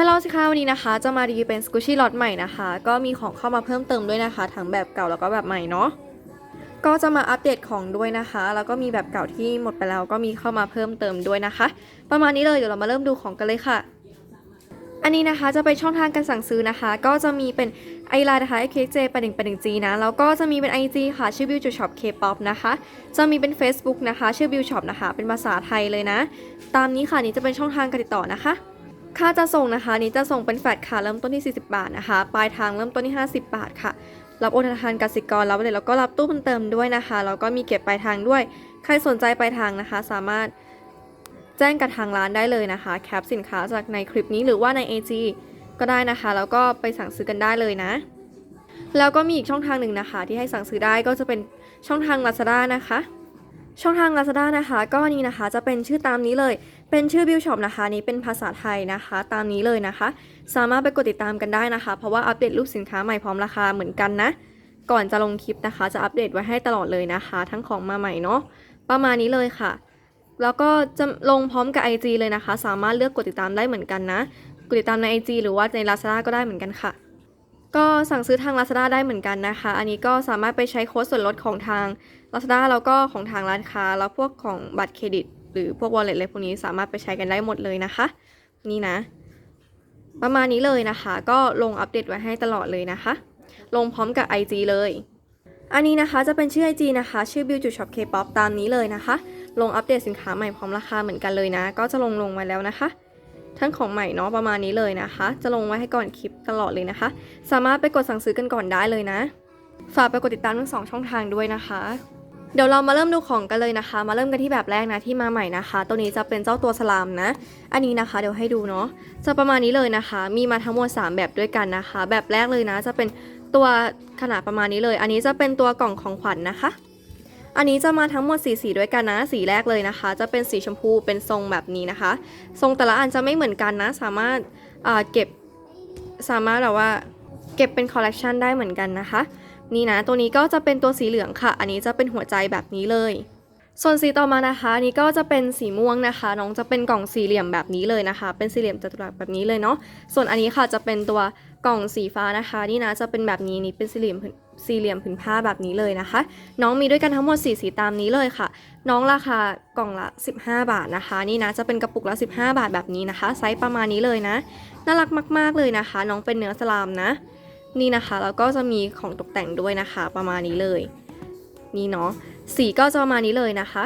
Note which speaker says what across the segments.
Speaker 1: ฮัลโหลสิคะวันนี้นะคะ จะมารีวิวเป็นสกูชี่ล็อตใหม่นะคะ ก็มีของเข้ามาเพิ่มเติมด้วยนะคะ ทั้งแบบเก่าแล้วก็แบบใหม่เนาะก็จะมาอัปเดตของด้วยนะคะ แล้วก็มีแบบเก่าที่หมดไปแล้วก็มีเข้ามาเพิ่มเติมด้วยนะคะ ประมาณนี้เลยเดี๋ยวเรามาเริ่มดูของกันเลยค่ะ อันนี้นะคะจะเป็นช่องทางการสั่งซื้อนะคะ ก็จะมีเป็นไอไลน์นะคะ KJ ประดิงประดิงจีนะ แล้วก็จะมีเป็น IG ค่ะ ชื่อ Bill จุดช็อป K-pop นะคะ จะมีเป็น Facebook นะคะ ชื่อ Bill Shop นะคะ เป็นภาษาไทยเลยนะ ตามนี้ค่ะนี่จะเป็นช่องทางการติดต่อนะคะ ค่าจะส่งนะคะนี่จะส่งเป็นแฟลตค่ะเริ่มต้นที่ 40 บาทนะคะ ปลายทางเริ่มต้นที่ 50 บาทค่ะ รับโอนธนาคารกสิกรรับเลยแล้วก็รับตู้เพิ่มเติมด้วยนะคะแล้วก็มีเก็บปลายทางด้วย ใครสนใจปลายทางนะคะ สามารถแจ้งกับทางร้านได้เลยนะคะแคปสินค้าจากในคลิปนี้หรือว่าใน AG ก็ได้นะคะ แล้วก็ไปสั่งซื้อกันได้เลยนะ แล้วก็มีอีกช่องทางหนึ่งนะคะ ที่ให้สั่งซื้อได้ก็จะเป็นช่องทาง Lazada นะคะ ช่องทาง Lazada นะคะ ก็นี่นะคะจะเป็นชื่อตามนี้เลย เป็นชื่อ Bill Shop นะคะนี่เป็นภาษาไทยนะคะ ตามนี้เลยนะคะ สามารถไปกดติดตามกันได้นะคะ เพราะว่าอัปเดตรูปสินค้าใหม่พร้อมราคาเหมือนกันนะ ก่อนจะลงคลิปนะคะ จะอัปเดตไว้ให้ตลอดเลยนะคะ ทั้งของมาใหม่เนาะประมาณนี้เลยค่ะ แล้วก็จะลงพร้อมกับ IG เลยนะคะ สามารถเลือกกดติดตามได้เหมือนกันนะ กดติดตามใน IG หรือว่าใน Lazada ก็ได้เหมือนกันค่ะ ก็สั่งซื้อทาง Lazada ได้เหมือนกันนะคะ อันนี้ก็สามารถไปใช้โค้ดส่วนลดของทาง Lazada แล้วก็ของทางร้านค้าแล้วพวกของบัตรเครดิต รือพวก wallet อะไรพวกนี้สามารถไปใช้กันได้หมดเลยนะคะ นี่นะ ประมาณนี้เลยนะคะ ก็ลงอัปเดตไว้ให้ตลอดเลยนะคะ ลงพร้อมกับ IG เลย อันนี้นะคะจะเป็นชื่อ IG นะคะ ชื่อ Bill จุด Shop K-pop ตามนี้เลยนะคะ ลงอัปเดตสินค้าใหม่พร้อมราคาเหมือนกันเลยนะ ก็จะลงลงไว้แล้วนะคะทั้งของใหม่เนาะประมาณนี้เลยนะคะ จะลงไว้ให้ก่อนคลิปตลอดเลยนะคะ สามารถไปกดสั่งซื้อกันก่อนได้เลยนะ ฝากไปกดติดตามทั้งสองช่องทางด้วยนะคะ เดี๋ยวเรามาเริ่มดูของกันเลยนะคะ มาเริ่มกันที่แบบแรกนะที่มาใหม่นะคะ ตัวนี้จะเป็นเจ้าตัวสลามนะ อันนี้นะคะเดี๋ยวให้ดูเนาะจะประมาณนี้เลยนะคะ มีมาทั้งหมด 3 แบบด้วยกันนะคะ แบบแรกเลยนะ จะเป็นตัวขนาดประมาณนี้เลย อันนี้จะเป็นตัวกล่องของขวัญนะคะ อันนี้จะมาทั้งหมดสีสีด้วยกันนะ สีแรกเลยนะคะ จะเป็นสีชมพูเป็นทรงแบบนี้นะคะ ทรงแต่ละอันจะไม่เหมือนกันนะ สามารถเก็บสามารถแบบว่าเก็บเป็นคอลเลกชันได้เหมือนกันนะคะ นี่นะตัวนี้ก็จะเป็นตัวสีเหลืองค่ะ อันนี้จะเป็นหัวใจแบบนี้เลย ส่วนสีต่อมานะคะนนี้ก็จะเป็นสีม่วงนะคะ น้องจะเป็นกล่องสี่เหลี่ยมแบบนี้เลยนะคะ เป็นสี่เหลี่ยมจัตุรัสแบบนี้เลยเนาะส่วนอันนี้ค่ะจะเป็นตัวกล่องสีฟ้านะคะ นี่นะจะเป็นแบบนี้นี่เป็นสี่เหลี่ยมสี่เหลี่ยมผืนผ้าแบบนี้เลยนะคะ น้องมีด้วยกันทั้งหมดสีสีตามนี้เลยค่ะ น้องราคากล่องละ 15 บาทนะคะ นี่นะจะเป็นกระปุกละ 15 บาทแบบนี้นะคะ ไซส์ประมาณนี้เลยนะ น่ารักมาก ๆเลยนะคะ น้องเป็นเนื้อสลามนะ นี่นะคะแล้วก็จะมีของตกแต่งด้วยนะคะ ประมาณนี้เลย นี่เนาะสีก็จะประมาณนี้เลยนะคะ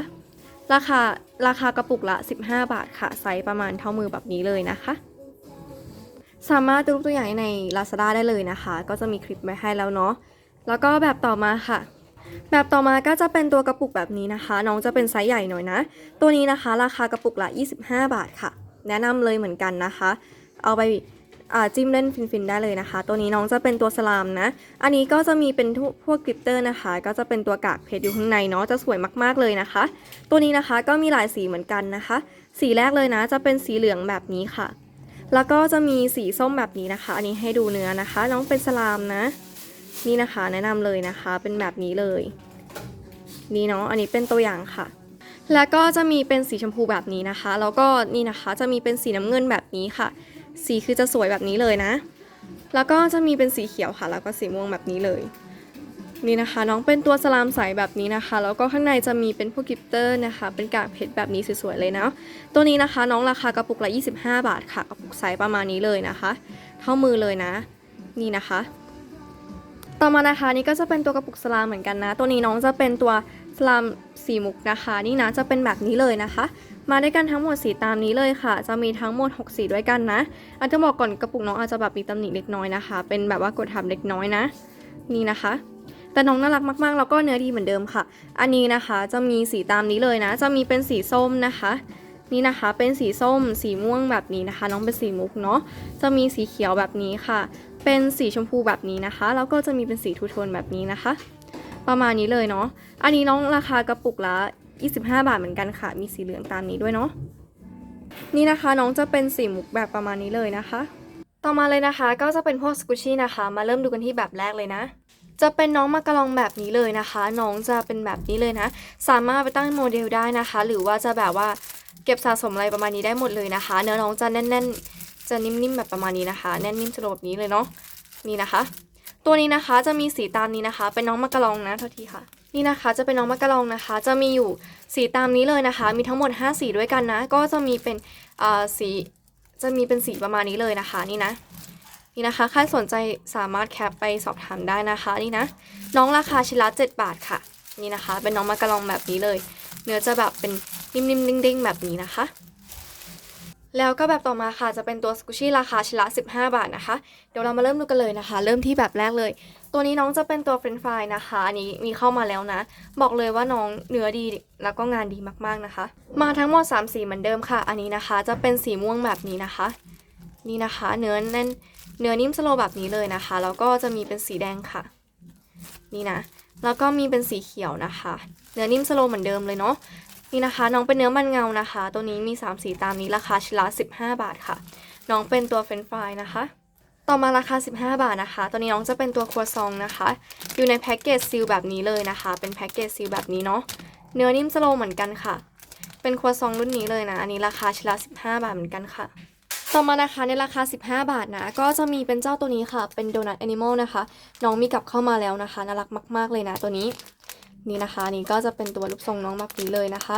Speaker 1: ราคาราคากระปุกละ 15 บาทค่ะไซส์ประมาณเท่ามือแบบนี้เลยนะคะ สามารถดูรูปตัวอย่างใน Lazada ได้เลยนะคะ ก็จะมีคลิปไว้ให้แล้วเนาะแล้วก็แบบต่อมาค่ะ แบบต่อมาก็จะเป็นตัวกระปุกแบบนี้นะคะ น้องจะเป็นไซส์ใหญ่หน่อยนะ ตัวนี้นะคะ ราคากระปุกละ 25 บาทค่ะ แนะนำเลยเหมือนกันนะคะ เอาไป จิ้มเล่นฟินๆได้เลยนะคะ ตัวนี้น้องจะเป็นตัวสลามนะ อันนี้ก็จะมีเป็นพวกกริปเตอร์นะคะ ก็จะเป็นตัวกากเพชรอยู่ข้างในเนาะจะสวยมากๆเลยนะคะ ตัวนี้นะคะก็มีหลายสีเหมือนกันนะคะ สีแรกเลยนะ จะเป็นสีเหลืองแบบนี้ค่ะ แล้วก็จะมีสีส้มแบบนี้นะคะ อันนี้ให้ดูเนื้อนะคะ น้องเป็นสลามนะ นี่นะคะแนะนำเลยนะคะ เป็นแบบนี้เลย นี่เนาะอันนี้เป็นตัวอย่างค่ะแล้วก็จะมีเป็นสีชมพูแบบนี้นะคะ แล้วก็นี่นะคะจะมีเป็นสีน้ำเงินแบบนี้ค่ะ สีคือจะสวยแบบนี้เลยนะ แล้วก็จะมีเป็นสีเขียวค่ะ แล้วก็สีม่วงแบบนี้เลย นี่นะคะ น้องเป็นตัวสลามใสแบบนี้นะคะ แล้วก็ข้างในจะมีเป็นพวกกลิปเตอร์นะคะ เป็นกากเพชรแบบนี้สวยๆเลยนะ ตัวนี้นะคะ น้องราคากระปุกละ 25 บาทค่ะกระปุกไซส์ประมาณนี้เลยนะคะ เท่ามือเลยนะ นี่นะคะต่อมานะคะนี่ก็จะเป็นตัวกระปุกสลามเหมือนกันนะ ตัวนี้น้องจะเป็นตัวสลามสีมุกนะคะ นี่นะจะเป็นแบบนี้เลยนะคะ มาด้วยกันทั้งหมดสีตามนี้เลยค่ะ จะมีทั้งหมด 6 สีด้วยกันนะอาจจะบอกก่อนกระปุกน้องอาจจะแบบมีตำหนิเล็กน้อยนะคะ เป็นแบบว่ากดทับเล็กน้อยนะ นี่นะคะ แต่น้องน่ารักมากๆ แล้วก็เนื้อดีเหมือนเดิมค่ะ อันนี้นะคะจะมีสีตามนี้เลยนะ จะมีเป็นสีส้มนะคะ นี่นะคะ เป็นสีส้ม สีม่วงแบบนี้นะคะ น้องเป็นสีมุกเนาะ จะมีสีเขียวแบบนี้ค่ะ เป็นสีชมพูแบบนี้นะคะ แล้วก็จะมีเป็นสีทูโทนแบบนี้นะคะประมาณนี้เลยเนาะ อันนี้น้องราคากระปุกละ 25 บาทเหมือนกันค่ะ มีสีเหลืองตามนี้ด้วยเนาะนี่นะคะน้องจะเป็นสีมุกแบบประมาณนี้เลยนะคะ ต่อมาเลยนะคะก็จะเป็นพวกสกูชี่นะคะ มาเริ่มดูกันที่แบบแรกเลยนะ จะเป็นน้องมากระลองแบบนี้เลยนะคะ น้องจะเป็นแบบนี้เลยนะ สามารถไปตั้งโมเดลได้นะคะ หรือว่าจะแบบว่าเก็บสะสมอะไรประมาณนี้ได้หมดเลยนะคะ เนื้อน้องจะแน่น ๆ จะนิ่มๆแบบประมาณนี้นะคะ แน่นนิ่มสโลแบบนี้เลยเนาะนี่นะคะ ตัวนี้นะคะจะมีสีตามนี้นะคะ เป็นน้องมะกะลองนะโทษทีค่ะนี่นะคะจะเป็นน้องมะกะลองนะคะ จะมีอยู่สีตามนี้เลยนะคะ มีทั้งหมด 5 สีด้วยกันนะ ก็จะมีเป็นอ่าสีจะมีเป็นสีประมาณนี้เลยนะคะนี่นะนี่นะคะใครสนใจสามารถแคปไปสอบถามได้นะคะนี่นะน้องราคาชิ้นละ7บาทค่ะ นี่นะคะ เป็นน้องมะกะลองแบบนี้เลย เนื้อจะแบบเป็นนิ่มๆเด้งๆแบบนี้นะคะ แล้วก็แบบต่อมาค่ะจะเป็นตัวสกูชี่ราคาชิ้นละ 15 บาทนะคะ เดี๋ยวเรามาเริ่มดูกันเลยนะคะ เริ่มที่แบบแรกเลย ตัวนี้น้องจะเป็นตัวเฟรนช์ฟรายนะคะ อันนี้มีเข้ามาแล้วนะ บอกเลยว่าน้องเนื้อดีแล้วก็งานดีมากๆนะคะ มาทั้งหมด 3 สีเหมือนเดิมค่ะ อันนี้นะคะ จะเป็นสีม่วงแบบนี้นะคะ นี่นะคะ เนื้อแน่นเนื้อนิ่มสโลแบบนี้เลยนะคะ แล้วก็จะมีเป็นสีแดงค่ะ นี่นะ แล้วก็มีเป็นสีเขียวนะคะ เนื้อนิ่มสโลเหมือนเดิมเลยเนาะ นี่นะคะ น้องเป็นเนื้อมันเงานะคะ ตัวนี้มี 3 สีตามนี้ราคาชิ้นละ15 บาทค่ะ น้องเป็นตัวเฟรนฟรายนะคะ ต่อมาราคา 15 บาทนะคะ ตัวนี้น้องจะเป็นตัวครัวซองนะคะ อยู่ในแพ็กเกจซีลแบบนี้เลยนะคะ เป็นแพ็กเกจซีลแบบนี้เนาะ เนื้อนิ่มสโลว์เหมือนกันค่ะ เป็นครัวซองรุ่นนี้เลยนะ อันนี้ราคาชิ้นละ15 บาทเหมือนกันค่ะต่อมานะคะในราคา 15 บาทนะ ก็จะมีเป็นเจ้าตัวนี้ค่ะ เป็นโดนัทแอนิมอลนะคะ น้องมีกลับเข้ามาแล้วนะคะ น่ารักมาก ๆ เลยนะตัวนี้ นี่นะคะนี่ก็จะเป็นตัวรูปทรงน้องแบบนี้เลยนะคะ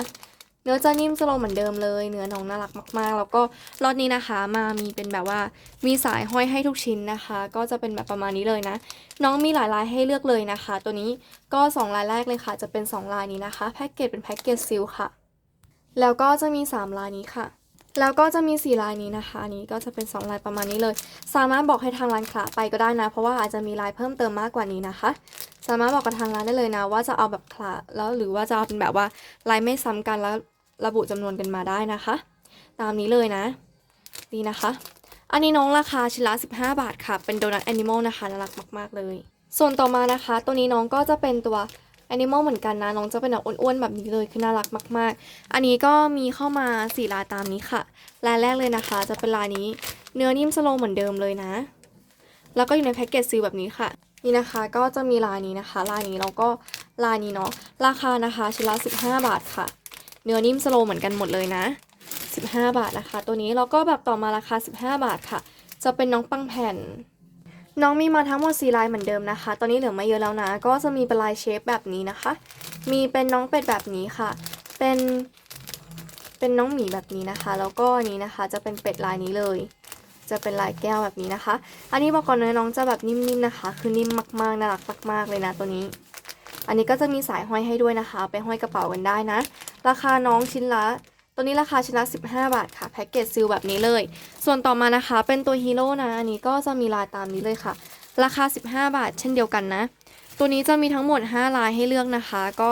Speaker 1: เนื้อจะนิ่มสโลว์เหมือนเดิมเลย เนื้อน้องน่ารักมากๆ แล้วก็รอดนี้นะคะมามีเป็นแบบว่ามีสายห้อยให้ทุกชิ้นนะคะ ก็จะเป็นแบบประมาณนี้เลยนะ น้องมีหลายลายให้เลือกเลยนะคะ ตัวนี้ก็ 2 ลายแรกเลยค่ะ จะเป็น 2 ลายนี้นะคะแพ็กเกจเป็นแพ็กเกจซิลค่ะ แล้วก็จะมี 3 ลายนี้ค่ะ แล้วก็จะมี 4 ลายนี้นะคะอันนี้ก็จะเป็น 2 ลายประมาณนี้เลย สามารถบอกให้ทางร้านคละไปก็ได้นะ เพราะว่าอาจจะมีลายเพิ่มเติมมากกว่านี้นะคะ สามารถบอกกับทางร้านได้เลยนะ ว่าจะเอาแบบคละแล้วหรือว่าจะเอาเป็นแบบว่าลายไม่ซ้ำกันแล้วระบุจำนวนกันมาได้นะคะ ตามนี้เลยนะนี่นะคะ อันนี้น้องราคาชิ้นละ 15 บาทค่ะ เป็นโดนัทแอนิมอลนะคะน่ารักมาก ๆ เลย ส่วนต่อมานะคะ ตัวนี้น้องก็จะเป็นตัว แอนิมอลเหมือนกันนะ น้องจะเป็นแบบอ้วนๆ แบบนี้เลย คือน่ารักมาก ๆ อันนี้ก็มีเข้ามาสี่ลายตามนี้ค่ะ ลายแรกเลยนะคะ จะเป็นลายนี้ เนื้อนิ่มสโลว์เหมือนเดิมเลยนะ แล้วก็อยู่ในแพ็กเกจซีลแบบนี้ค่ะ นี่นะคะก็จะมีลายนี้นะคะ ลายนี้แล้วก็ลายนี้เนาะ ราคานะคะชิ้นละ15 บาทค่ะ เนื้อนิ่มสโลว์เหมือนกันหมดเลยนะ 15 บาทนะคะ ตัวนี้แล้วก็แบบต่อมาราคา 15 บาทค่ะ จะเป็นน้องปังแผ่น น้องมีมาทั้งหมด4ลายเหมือนเดิมนะคะ ตอนนี้เหลือไม่เยอะแล้วนะ ก็จะมีเป็นลายเชฟแบบนี้นะคะ มีเป็นน้องเป็ดแบบนี้ค่ะ เป็น เป็นน้องหมีแบบนี้นะคะ แล้วก็อันนี้นะคะจะเป็นเป็ดลายนี้เลย จะเป็นลายแก้วแบบนี้นะคะ อันนี้บอกก่อนเลยน้องจะแบบนิ่มๆนะคะ คือนิ่มมากๆ น่ารักมากๆเลยนะตัวนี้ อันนี้ก็จะมีสายห้อยให้ด้วยนะคะ ไปห้อยกระเป๋ากันได้นะ ราคาน้องชิ้นละ ตัวนี้ราคาชิ้นละ15 บาทค่ะแพ็กเกจซิลแบบนี้เลย ส่วนต่อมานะคะเป็นตัวฮีโร่นะ อันนี้ก็จะมีลายตามนี้เลยค่ะ ราคา 15 บาท เช่นเดียวกันนะ ตัวนี้จะมีทั้งหมด 5 ลายให้เลือกนะคะ ก็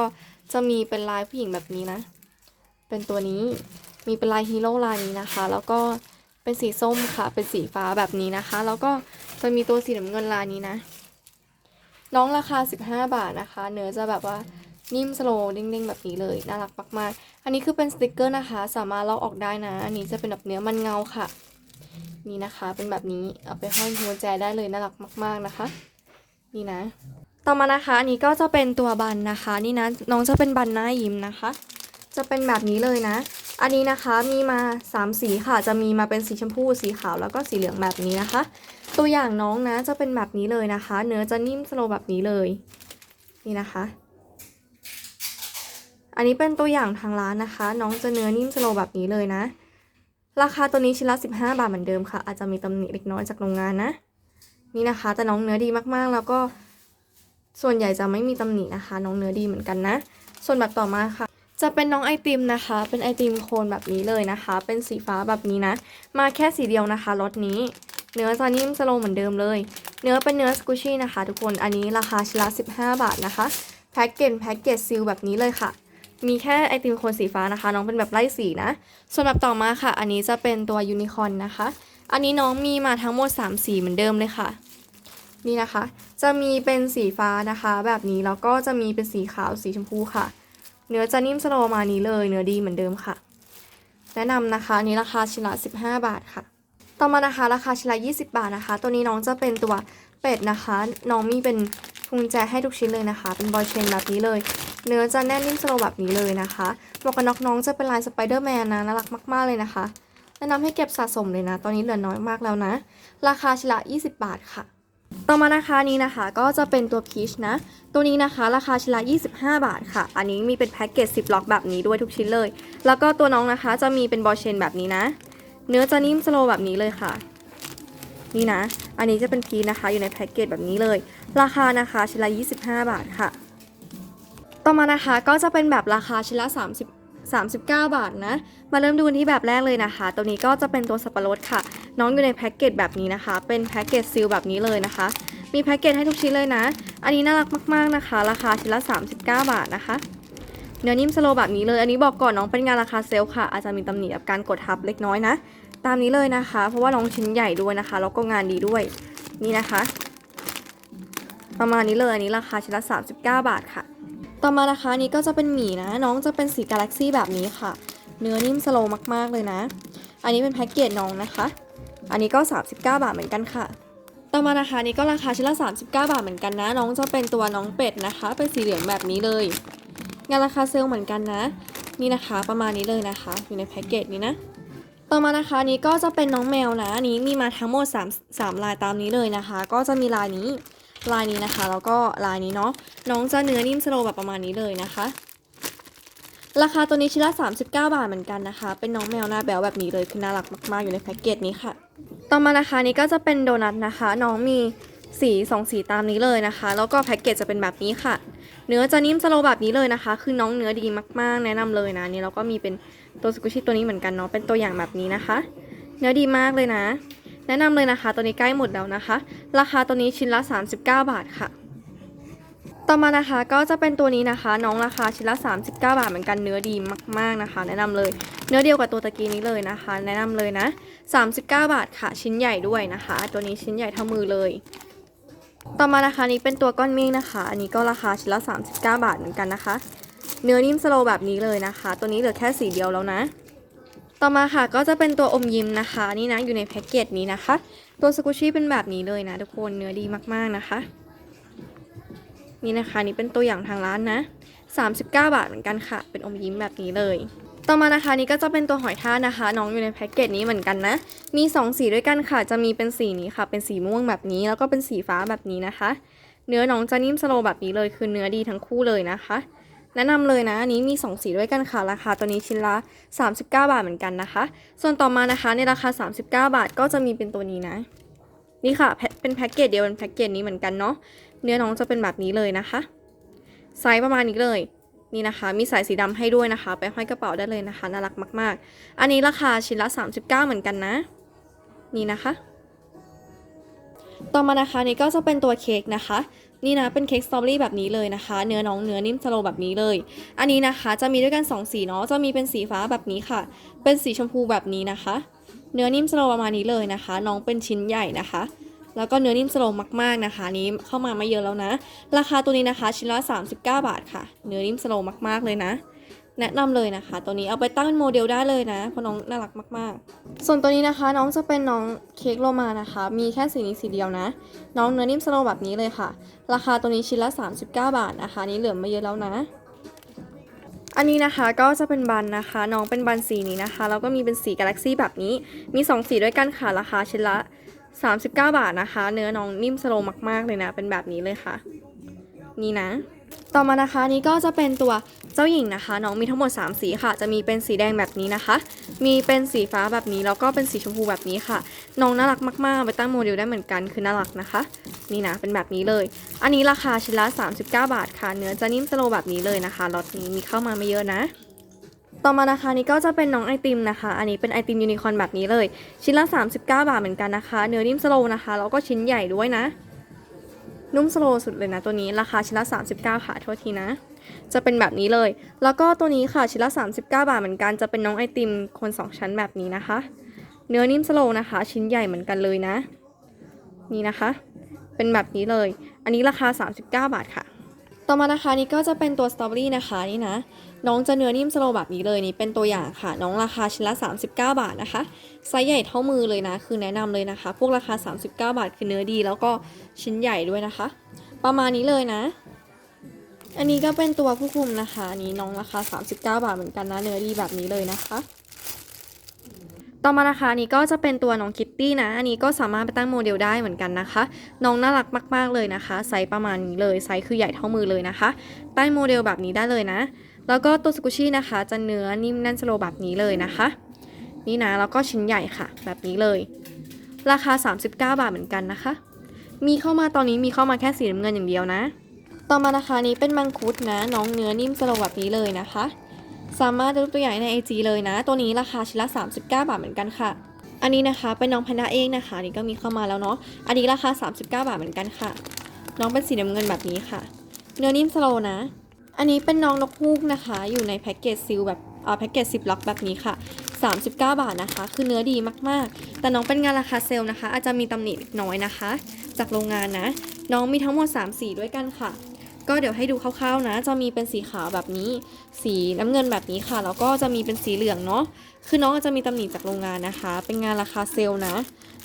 Speaker 1: จะมีเป็นลายผู้หญิงแบบนี้นะ เป็นตัวนี้มีเป็นลายฮีโร่ลายนี้นะคะ แล้วก็เป็นสีส้มค่ะ เป็นสีฟ้าแบบนี้นะคะ แล้วก็จะมีตัวสีน้ำเงินลายนี้นะ น้องราคา 15 บาทนะคะ เนื้อจะแบบว่า นิ่มสโลว์เด้งๆ แบบนี้เลย น่ารักมากๆ อันนี้คือเป็นสติกเกอร์นะคะ สามารถลอกออกได้นะ อันนี้จะเป็นแบบเนื้อมันเงาค่ะ นี่นะคะ เป็นแบบนี้เอาไปห้อยหัวใจได้เลยน่ารักมาก ๆนะคะ นี่นะ ต่อมานะคะอันนี้ก็จะเป็นตัวบันนะคะ นี่นะน้องจะเป็นบันหน้ายิ้มนะคะ จะเป็นแบบนี้เลยนะ อันนี้นะคะมีมา 3 สีค่ะ จะมีมาเป็นสีชมพูสีขาวแล้วก็สีเหลืองแบบนี้นะคะ ตัวอย่างน้องนะจะเป็นแบบนี้เลยนะคะ เนื้อจะนิ่มสโลว์แบบนี้เลย นี่นะคะ อันนี้เป็นตัวอย่างทางร้านนะคะ น้องจะเนื้อนิ่มสโลแบบนี้เลยนะ ราคาตัวนี้ชิ้นละ 15 บาทเหมือนเดิมค่ะ อาจจะมีตำหนิเล็กน้อยจากโรงงานนะ นี่นะคะ แต่น้องเนื้อดีมากๆ แล้วก็ส่วนใหญ่จะไม่มีตำหนินะคะ น้องเนื้อดีเหมือนกันนะ ส่วนแบบต่อมาค่ะ จะเป็นน้องไอติมนะคะ เป็นไอติมโคนแบบนี้เลยนะคะ เป็นสีฟ้าแบบนี้นะ มาแค่สีเดียวนะคะรสนี้ เนื้อจะนิ่มสโลเหมือนเดิมเลย เนื้อเป็นเนื้อสกูชี่นะคะ ทุกคน อันนี้ราคาชิ้นละ 15 บาทนะคะ แพ็กเกจแพ็กเกจซีลแบบนี้เลยค่ะ มีแค่ไอติมโคนสีฟ้านะคะ น้องเป็นแบบไล่สีนะ ส่วนแบบต่อมาค่ะ อันนี้จะเป็นตัวยูนิคอนนะคะ อันนี้น้องมีมาทั้งหมด 3 สีเหมือนเดิมเลยค่ะ นี่นะคะ จะมีเป็นสีฟ้านะคะ แบบนี้แล้วก็จะมีเป็นสีขาวสีชมพูค่ะ เนื้อจะนิ่มสโลมานี้เลย เนื้อดีเหมือนเดิมค่ะ แนะนำนะคะอันนี้ราคาชิ้นละ 15 บาทค่ะ ต่อมานะคะราคาชิ้นละ 20 บาทนะคะ ตัวนี้น้องจะเป็นตัวเป็ดนะคะ น้องมีเป็นกุญแจให้ทุกชิ้นเลยนะคะ เป็นบอยเชนแบบนี้เลย เนื้อจะแน่นนิ่มสโลแบบนี้เลยนะคะหมวกกันน็อกน้องจะเป็นลายสไปเดอร์แมนนะน่ารักมากๆเลยนะคะแนะนำให้เก็บสะสมเลยนะ ตอนนี้เหลือน้อยมากแล้วนะ ราคาชิละ 20 บาทค่ะ ต่อมานะคะนี้นะคะก็จะเป็นตัวพีชนะ ตัวนี้นะคะราคาชิละ 25 บาทค่ะ อันนี้มีเป็นแพ็กเกจ10ล็อกแบบนี้ด้วยทุกชิ้นเลย แล้วก็ตัวน้องนะคะจะมีเป็นบอลเชนแบบนี้นะ เนื้อจะนิ่มสโลแบบนี้เลยค่ะนี่นะ อันนี้จะเป็นพีนะคะอยู่ในแพ็กเกจแบบนี้เลย ราคานะคะชิ้นละ 25 บาทค่ะ ต่อมานะคะก็จะเป็นแบบราคาชิ้นละ 30 39 บาทนะ มาเริ่มดูนที่แบบแรกเลยนะคะ ตัวนี้ก็จะเป็นตัวสับปะรดค่ะ น้องอยู่ในแพ็กเกจแบบนี้นะคะ เป็นแพ็กเกจซีลแบบนี้เลยนะคะ มีแพ็กเกจให้ทุกชิ้นเลยนะ อันนี้น่ารักมากๆนะคะ ราคาชิ้นละ 39 บาทนะคะ เนื้อนิ่มสโลแบบนี้เลย อันนี้บอกก่อนน้องเป็นงานราคาเซลค่ะ อาจจะมีตำหนิกับการกดทับเล็กน้อยนะ ตามนี้เลยนะคะ เพราะว่าน้องชิ้นใหญ่ด้วยนะคะ แล้วก็งานดีด้วย นี่นะคะ ประมาณนี้เลย อันนี้ราคาชิ้นละ 39 บาทค่ะ ต่อมานะคะนี้ก็จะเป็นหมีนะ น้องจะเป็นสีกาแล็กซี่แบบนี้ค่ะ เนื้อนิ่มสโลว์มากๆเลยนะ อันนี้เป็นแพ็กเกจน้องนะคะ อันนี้ก็ 39 บาทเหมือนกันค่ะ ต่อมานะคะนี้ก็ราคาชิ้นละ 39 บาทเหมือนกันนะ น้องจะเป็นตัวน้องเป็ดนะคะ เป็นสีเหลืองแบบนี้เลย งานราคาเซลล์เหมือนกันนะ นี่นะคะประมาณนี้เลยนะคะ อยู่ในแพ็กเกจนี้นะต่อมานะคะนี้ก็จะเป็นน้องแมวนะนนี้มีมาทั้งหมด3 3ลายตามนี้เลยนะคะ ก็จะมีลายนี้ ลายนี้นะคะ แล้วก็ลายนี้เนาะน้องจะเนื้อนิ่มสโลแบบประมาณนี้เลยนะคะ ราคาตัวนี้ชิ้นละ39 บาทเหมือนกันนะคะ เป็นน้องแมวหน้าแบ๊วแบบนี้เลยคือน่ารักมากๆอยู่ในแพ็กเกจนี้ค่ะ ต่อมานะคะนี้ก็จะเป็นโดนัทนะคะ น้องมีสีสองสีตามนี้เลยนะคะ แล้วก็แพ็กเกจจะเป็นแบบนี้ค่ะ เนื้อจะนิ่มสโลแบบนี้เลยนะคะ คือน้องเนื้อดีมากๆ แนะนำเลยนะนี่แล้วก็มีเป็นตัวสกุชิตัวนี้เหมือนกันเนาะเป็นตัวอย่างแบบนี้นะคะ เนื้อดีมากเลยนะ แนะนำเลยนะคะ ตัวนี้ใกล้หมดแล้วนะคะ ราคาตัวนี้ชิ้นละ 39 บาทค่ะ ต่อมานะคะก็จะเป็นตัวนี้นะคะ น้องราคาชิ้นละ 39 บาทเหมือนกันเนื้อดีมากๆนะคะ แนะนำเลย เนื้อเดียวกับตัวตะกี้นี้เลยนะคะ แนะนำเลยนะ 39 บาทค่ะ ชิ้นใหญ่ด้วยนะคะ ตัวนี้ชิ้นใหญ่เท่ามือเลยต่อมานะคะนี้เป็นตัวก้อนเมฆนะคะ อันนี้ก็ราคาชิ้นละ 39 บาทเหมือนกันนะคะ เนื้อนิ่มสโลแบบนี้เลยนะคะ ตัวนี้เหลือแค่สีเดียวแล้วนะ ต่อมาค่ะก็จะเป็นตัวอมยิ้มนะคะนี่นะอยู่ในแพ็กเกจนี้นะคะ ตัวสกุชี่เป็นแบบนี้เลยนะทุกคนเนื้อดีมากๆนะคะ นี่นะคะนี่เป็นตัวอย่างทางร้านนะ 39 บาทเหมือนกันค่ะ เป็นอมยิ้มแบบนี้เลย ต่อมานะคะนี่ก็จะเป็นตัวหอยทากนะคะ น้องอยู่ในแพ็กเกจนี้เหมือนกันนะ มี 2 สีด้วยกันค่ะ จะมีเป็นสีนี้ค่ะ เป็นสีม่วงแบบนี้แล้วก็เป็นสีฟ้าแบบนี้นะคะ เนื้อน้องจะนิ่มสโลแบบนี้เลยคือเนื้อดีทั้งคู่เลยนะคะ แนะนำเลยนะอันนี้มี 2 สีด้วยกันค่ะ ราคาตัวนี้ชิ้นละ 39 บาทเหมือนกันนะคะ ส่วนต่อมานะคะในราคา 39 บาทก็จะมีเป็นตัวนี้นะ นี่ค่ะเป็นแพ็กเกจเดียวเป็นแพ็กเกจนี้เหมือนกันเนาะเนื้อน้องจะเป็นแบบนี้เลยนะคะไซส์ประมาณนี้เลยนี่นะคะ มีสายสีดำให้ด้วยนะคะ ไปห้อยกระเป๋าได้เลยนะคะ น่ารักมาก ๆ อันนี้ราคาชิ้นละ 39 เหมือนกันนะ นี่นะคะ ต่อมานะคะนี่ก็จะเป็นตัวเค้กนะคะ นี่นะเป็นเค้กสตรอเบอรี่แบบนี้เลยนะคะ เนื้อน้องเนื้อนิ่มสโลแบบนี้เลย อันนี้นะคะจะมีด้วยกัน 2 สีเนาะจะมีเป็นสีฟ้าแบบนี้ค่ะ เป็นสีชมพูแบบนี้นะคะ เนื้อนิ่มสโลประมาณนี้เลยนะคะ น้องเป็นชิ้นใหญ่นะคะ แล้วก็เนื้อนิ่มสโลมากๆนะคะ นี้เข้ามาไม่เยอะแล้วนะ ราคาตัวนี้นะคะชิ้นละ39 บาทค่ะ เนื้อนิ่มสโลมากๆเลยนะ แนะนำเลยนะคะ ตัวนี้เอาไปตั้งเป็นโมเดลได้เลยนะเพราะน้องน่ารักมากๆ ส่วนตัวนี้นะคะ น้องจะเป็นน้องเค้กโลมานะคะ มีแค่สีนี้สีเดียวนะ น้องเนื้อนิ่มสโลแบบนี้เลยค่ะ ราคาตัวนี้ชิ้นละ 39 บาทนะคะ นี้เหลือไม่เยอะแล้วนะ อันนี้นะคะก็จะเป็นบันนะคะ น้องเป็นบันสีนี้นะคะแล้วก็มีเป็นสีกาแล็กซี่แบบนี้ มี 2 สีด้วยกันค่ะราคาชิ้นละ 39 บาทนะคะ เนื้อน้องนิ่มสโลมากๆเลยนะ เป็นแบบนี้เลยค่ะ นี่นะ ต่อมานะคะนี้ก็จะเป็นตัวเจ้าหญิงนะคะ น้องมีทั้งหมด 3 สีค่ะ จะมีเป็นสีแดงแบบนี้นะคะ มีเป็นสีฟ้าแบบนี้แล้วก็เป็นสีชมพูแบบนี้ค่ะ น้องน่ารักมากๆ ไปตั้งโมเดลได้เหมือนกันคือน่ารักนะคะ นี่นะเป็นแบบนี้เลย อันนี้ราคาชิ้นละ 39 บาทค่ะ เนื้อจะนิ่มสโลแบบนี้เลยนะคะล็อตนี้มีเข้ามาไม่เยอะนะต่อมานะคะนี่ก็จะเป็นน้องไอติมนะคะ อันนี้เป็นไอติมยูนิคอร์นแบบนี้เลย ชิ้นละ 39 บาทเหมือนกันนะคะ เนื้อนิ่มสโลนะคะแล้วก็ชิ้นใหญ่ด้วยนะ นุ่มสโลว์สุดเลยนะตัวนี้ราคาชิ้นละ 39 ค่ะโทษทีนะ จะเป็นแบบนี้เลย แล้วก็ตัวนี้ค่ะชิ้นละ 39 บาทเหมือนกันจะเป็นน้องไอติมคนสองชั้นแบบนี้นะคะ เนื้อนิ่มสโลว์นะคะ ชิ้นใหญ่เหมือนกันเลยนะ นี่นะคะ เป็นแบบนี้เลย อันนี้ราคา 39 บาทค่ะ ต่อมานะคะนี่ก็จะเป็นตัวสตรอเบอรี่นะคะนี่นะ น้องจะเนื้อนิ่มสโลแบบนี้เลยนี่เป็นตัวอย่างค่ะ น้องราคาชิ้นละ 39 บาทนะคะไซส์ใหญ่เท่ามือเลยนะ คือแนะนำเลยนะคะ พวกราคา 39 บาทคือเนื้อดี แล้วก็ชิ้นใหญ่ด้วยนะคะ ประมาณนี้เลยนะ อันนี้ก็เป็นตัวผู้คุมนะคะอันนี้น้องราคา 39 บาทเหมือนกันนะเนื้อดีแบบนี้เลยนะคะต่อมานะคะอันนี้ก็จะเป็นตัวน้องคิตตี้นะ อันนี้ก็สามารถไปตั้งโมเดลได้เหมือนกันนะคะ น้องน่ารักมาก ๆ เลยนะคะ ไซส์ประมาณนี้เลย ไซส์คือใหญ่เท่ามือเลยนะคะ ตั้งโมเดลแบบนี้ได้เลยนะ แล้วก็ตัวสกุชี่นะคะ จะเนื้อนิ่มแน่นสโลแบบนี้เลยนะคะ นี่นะแล้วก็ชิ้นใหญ่ค่ะ แบบนี้เลย ราคา 39 บาทเหมือนกันนะคะ มีเข้ามาตอนนี้มีเข้ามาแค่สีน้ำเงินอย่างเดียวนะ ต่อมานะคะนี้เป็นมังคุดนะ น้องเนื้อนิ่มสโลแบบนี้เลยนะคะ สามารถดูตัวอย่างใน IG เลยนะ ตัวนี้ราคาชิ้นละ 39 บาทเหมือนกันค่ะอันนี้นะคะเป็นน้องแพนด้าเองนะคะนี่ก็มีเข้ามาแล้วเนาะอันนี้ราคา 39 บาทเหมือนกันค่ะ น้องเป็นสีน้ำเงินแบบนี้ค่ะ เนื้อนิ่มสโลนะ อันนี้เป็นน้องนกฮูกนะคะ อยู่ในแพ็กเกจซิลแบบเอ่อแพ็กเกจซิปล็อกแบบนี้ค่ะ 39 บาทนะคะ คือเนื้อดีมากๆ แต่น้องเป็นงานราคาเซลล์นะคะ อาจจะมีตำหนิเล็กน้อยนะคะ จากโรงงานนะ น้องมีทั้งหมด 3 สีด้วยกันค่ะ ก็เดี๋ยวให้ดูคร่าวๆนะ จะมีเป็นสีขาวแบบนี้ สีน้ำเงินแบบนี้ค่ะ แล้วก็จะมีเป็นสีเหลืองเนาะ คือน้องอาจจะมีตำหนิจากโรงงานนะคะ เป็นงานราคาเซลล์นะ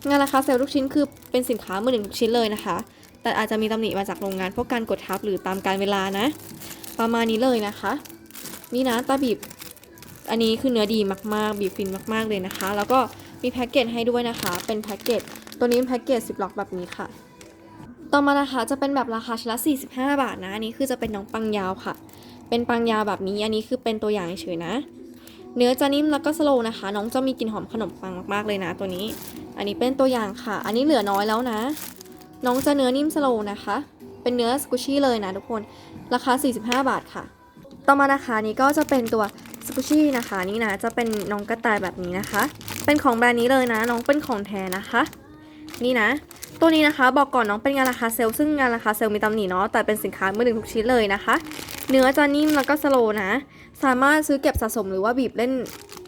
Speaker 1: งานราคาเซลล์ทุกชิ้นคือเป็นสินค้ามือหนึ่งทุกชิ้นเลยนะคะ แต่อาจจะมีตำหนิมาจากโรงงานพวกการกดทับหรือตามการเวลานะ ประมาณนี้เลยนะคะ นี่นะตาบีบ อันนี้คือเนื้อดีมากๆ บีบฟินมากๆเลยนะคะ แล้วก็มีแพ็กเกจให้ด้วยนะคะ เป็นแพ็กเกจ ตัวนี้เป็นแพ็กเกจ10ล็อกแบบนี้ค่ะ ต่อมานะคะจะเป็นแบบราคาชิ้นละ 45 บาทนะ อันนี้คือจะเป็นน้องปังยาวค่ะ เป็นปังยาวแบบนี้ อันนี้คือเป็นตัวอย่างเฉยนะ เนื้อจะนิ่มแล้วก็สโลว์นะคะ น้องจะมีกลิ่นหอมขนมปังมากๆเลยนะตัวนี้ อันนี้เป็นตัวอย่างค่ะ อันนี้เหลือน้อยแล้วนะ น้องจะเนื้อนิ่มสโลว์นะคะ เป็นเนื้อสกูชี่เลยนะทุกคน ราคา 45 บาทค่ะ ต่อมานะคะนี้ก็จะเป็นตัวสกูชี่นะคะนี่นะจะเป็นน้องกระต่ายแบบนี้นะคะ เป็นของแบรนด์นี้เลยนะ น้องเป็นของแท้นะคะ นี่นะ ตัวนี้นะคะบอกก่อนน้องเป็นงานราคาเซลล์ซึ่งงานราคาเซลล์มีตำหนิเนาะแต่เป็นสินค้ามือหนึ่งทุกชิ้นเลยนะคะ เนื้อจะนิ่มแล้วก็สโลว์นะ สามารถซื้อเก็บสะสมหรือว่าบีบเล่น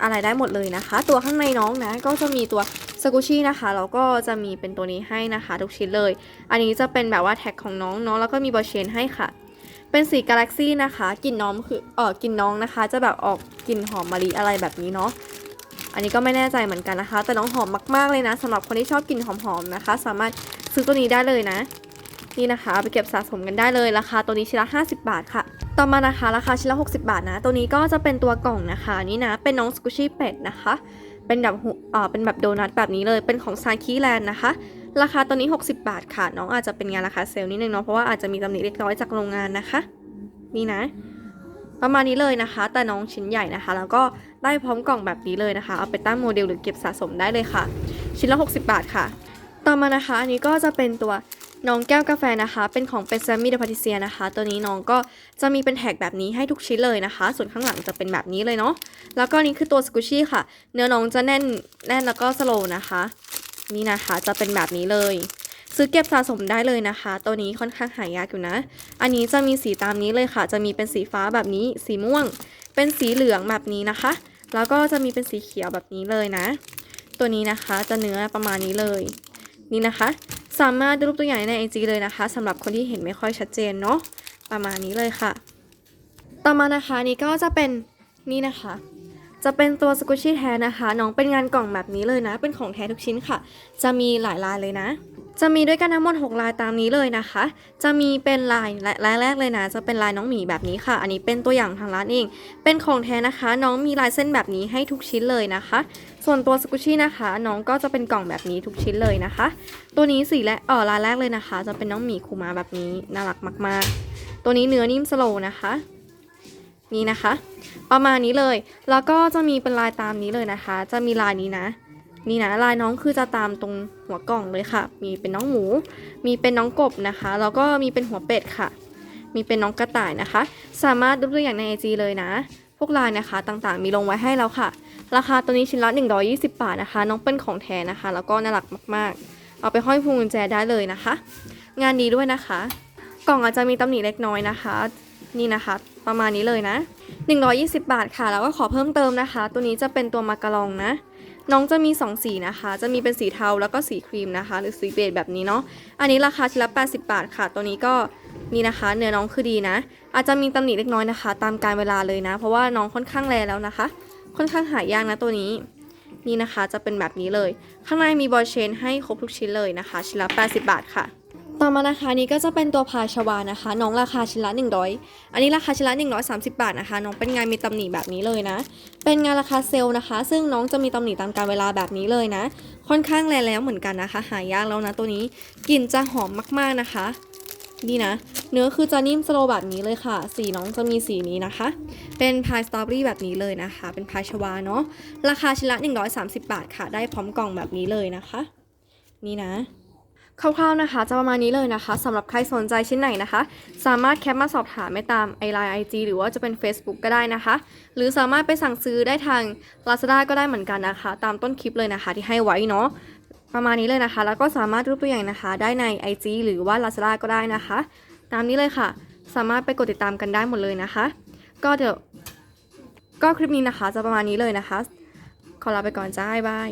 Speaker 1: อะไรได้หมดเลยนะคะ ตัวข้างในน้องนะก็จะมีตัวสกูชี่นะคะแล้วก็จะมีเป็นตัวนี้ให้นะคะ ทุกชิ้นเลย อันนี้จะเป็นแบบว่าแท็กของน้องเนาะแล้วก็มีบอเชนให้ค่ะ เป็นสีกาแล็กซี่นะคะกลิ่นน้องคือเออกลิ่นน้องนะคะ จะแบบออกกลิ่นหอมมะลิอะไรแบบนี้เนาะ อันนี้ก็ไม่แน่ใจเหมือนกันนะคะ แต่น้องหอมมากๆเลยนะสำหรับคนที่ชอบกลิ่นหอมๆนะคะ สามารถซื้อตัวนี้ได้เลยนะ นี่นะคะไปเก็บสะสมกันได้เลยราคาตัวนี้ชิ้นละ 50 บาทค่ะ ต่อมานะคะราคาชิ้นละ 60 บาทนะ ตัวนี้ก็จะเป็นตัวกล่องนะคะนี่นะเป็นน้องสกูชี่เป็ดนะคะ เป็นแบบหุเอ่อเป็นแบบโดนัทแบบนี้เลยเป็นของซาคีแลนด์นะคะราคาตัวนี้ 60 บาทค่ะ น้องอาจจะเป็นงานราคาเซลล์นิดนึงเนาะเพราะว่าอาจจะมีตำหนิเล็กน้อยจากโรงงานนะคะ นี่นะ ประมาณนี้เลยนะคะ แต่น้องชิ้นใหญ่นะคะ แล้วก็ได้พร้อมกล่องแบบนี้เลยนะคะ เอาไปตั้งโมเดลหรือเก็บสะสมได้เลยค่ะ ชิ้นละ 60 บาทค่ะ ต่อมานะคะ อันนี้ก็จะเป็นตัวน้องแก้วกาแฟนะคะ เป็นของเป็นแซมมี่เดอะพาติเซียนะคะ ตัวนี้น้องก็จะมีเป็นแท็กแบบนี้ให้ทุกชิ้นเลยนะคะ ส่วนข้างหลังจะเป็นแบบนี้เลยเนาะ แล้วก็นี่คือตัวสกูชี่ค่ะ เนื้อน้องจะแน่นแน่นแล้วก็สโลว์นะคะ นี่นะคะจะเป็นแบบนี้เลย ซื้อเก็บสะสมได้เลยนะคะ ตัวนี้ค่อนข้างหายากอยู่นะ อันนี้จะมีสีตามนี้เลยค่ะ จะมีเป็นสีฟ้าแบบนี้ สีม่วง เป็นสีเหลืองแบบนี้นะคะ แล้วก็จะมีเป็นสีเขียวแบบนี้เลยนะ ตัวนี้นะคะจะเนื้อประมาณนี้เลย นี่นะคะ สามารถดูรูปตัวอย่างใน IG เลยนะคะสำหรับคนที่เห็นไม่ค่อยชัดเจนเนาะ ประมาณนี้เลยค่ะ ต่อมานะคะนี่ก็จะเป็นนี่นะคะ จะเป็นตัวสกูชี่แท้นะคะ น้องเป็นงานกล่องแบบนี้เลยนะ เป็นของแท้ทุกชิ้นค่ะ จะมีหลายลายเลยนะ จะมีด้วยกันทั้งหมด6ลายตามนี้เลยนะคะ จะมีเป็นลายและลายแรกเลยนะ จะเป็นลายน้องหมีแบบนี้ค่ะ อันนี้เป็นตัวอย่างทางร้านเอง เป็นของแท้นะคะ น้องมีลายเส้นแบบนี้ให้ทุกชิ้นเลยนะคะ ส่วนตัวสกูชี่นะคะ น้องก็จะเป็นกล่องแบบนี้ทุกชิ้นเลยนะคะ ตัวนี้สีและเออลายแรกเลยนะคะ จะเป็นน้องหมีคูมาแบบนี้น่ารักมาก ๆ ตัวนี้เนื้อนิ่มสโลว์นะคะ นี่นะคะ ประมาณนี้เลย แล้วก็จะมีเป็นลายตามนี้เลยนะคะ จะมีลายนี้นะ นี่นะลายน้องคือจะตามตรงหัวกล่องเลยค่ะ มีเป็นน้องหมู มีเป็นน้องกบนะคะ แล้วก็มีเป็นหัวเป็ดค่ะ มีเป็นน้องกระต่ายนะคะ สามารถดูตัวอย่างใน IG เลยนะ พวกลายนะคะต่างๆ มีลงไว้ให้แล้วค่ะ ราคาตัวนี้ชิ้นละ120 บาทนะคะ น้องเป็นของแท้นะคะ แล้วก็น่ารักมากๆ เอาไปห้อยพวงกุญแจได้เลยนะคะ งานดีด้วยนะคะ กล่องอาจจะมีตำหนิเล็กน้อยนะคะ นี่นะคะประมาณนี้เลยนะ 120 บาทค่ะ แล้วก็ขอเพิ่มเติมนะคะ ตัวนี้จะเป็นตัวมาการองนะ น้องจะมี 2 สีนะคะ จะมีเป็นสีเทาแล้วก็สีครีมนะคะ หรือสีเบจแบบนี้เนาะ อันนี้ราคาชิ้นละ 80 บาทค่ะ ตัวนี้ก็นี่นะคะ เนื้อน้องคือดีนะ อาจจะมีตำหนิเล็กน้อยนะคะ ตามการเวลาเลยนะ เพราะว่าน้องค่อนข้างแรแล้วนะคะ ค่อนข้างหายากนะตัวนี้นี่นะคะจะเป็นแบบนี้เลย ข้างในมีบอลเชนให้ครบทุกชิ้นเลยนะคะ ชิ้นละ 80 บาทค่ะ ต่อมานะคะนี้ก็จะเป็นตัวพายชวานะคะ น้องราคาชิ้นละ100 อันนี้ราคาชิ้นละ130 บาทนะคะ น้องเป็นงานมีตำหนิแบบนี้เลยนะ เป็นงานราคาเซลล์นะคะ ซึ่งน้องจะมีตำหนิตามการเวลาแบบนี้เลยนะ ค่อนข้างแรงแล้วเหมือนกันนะคะ หายากแล้วนะตัวนี้กลิ่นจะหอมมากๆนะคะนี่นะ เนื้อคือจะนิ่มสโลแบบนี้เลยค่ะ สีน้องจะมีสีนี้นะคะ เป็นพายสตรอเบอรี่แบบนี้เลยนะคะ เป็นพายชวาเนาะ ราคาชิ้นละ130 บาทค่ะ ได้พร้อมกล่องแบบนี้เลยนะคะ นี่นะ คร่าวๆนะคะ จะประมาณนี้เลยนะคะสำหรับใครสนใจชิ้นไหนนะคะ สามารถแคปมาสอบถามไม่ตามไอไลน์ไอจีหรือว่าจะเป็น Facebook ก็ได้นะคะ หรือสามารถไปสั่งซื้อได้ทาง Lazada ก็ได้เหมือนกันนะคะ ตามต้นคลิปเลยนะคะ ที่ให้ไว้เนาะประมาณนี้เลยนะคะ แล้วก็สามารถรูปตัวอย่างนะคะ ได้ใน IG หรือว่า Lazada ก็ได้นะคะ ตามนี้เลยค่ะ สามารถไปกดติดตามกันได้หมดเลยนะคะ ก็เดี๋ยวก็คลิปนี้นะคะ จะประมาณนี้เลยนะคะ ขอลาไปก่อนจ้าบ๊ายบาย